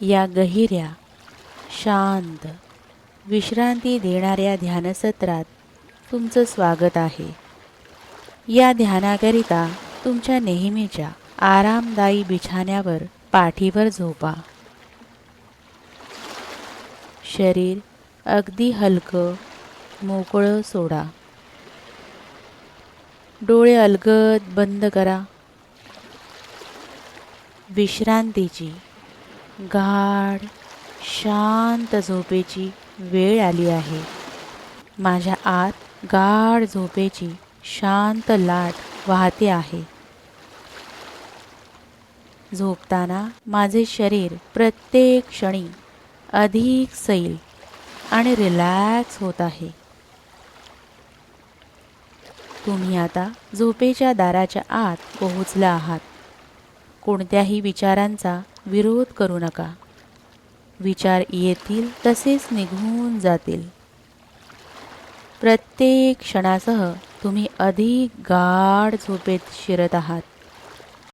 या गहिऱ्या शांत विश्रांती देणाऱ्या ध्यानसत्रात तुमचं स्वागत आहे. या ध्यानाकरिता तुमच्या नेहमीच्या आरामदायी बिछाण्यावर पाठीवर झोपा. शरीर अगदी हलकं मोकळं सोडा. डोळे अलगद बंद करा. विश्रांतीची गाढ शांत झोपेची वेळ आली आहे. माझ्या आत गाढ झोपेची शांत लाट वाहते आहे. झोपताना माझे शरीर प्रत्येक क्षणी अधिक सैल आणि रिलॅक्स होत आहे. तुम्ही आता झोपेच्या दाराच्या आत पोहोचला आहात. कोणत्याही विचारांचा विरोध करू नका. विचार येतील तसेच निघून जातील. प्रत्येक क्षणासह तुम्ही अधिक गाढ झोपेत शिरत आहात.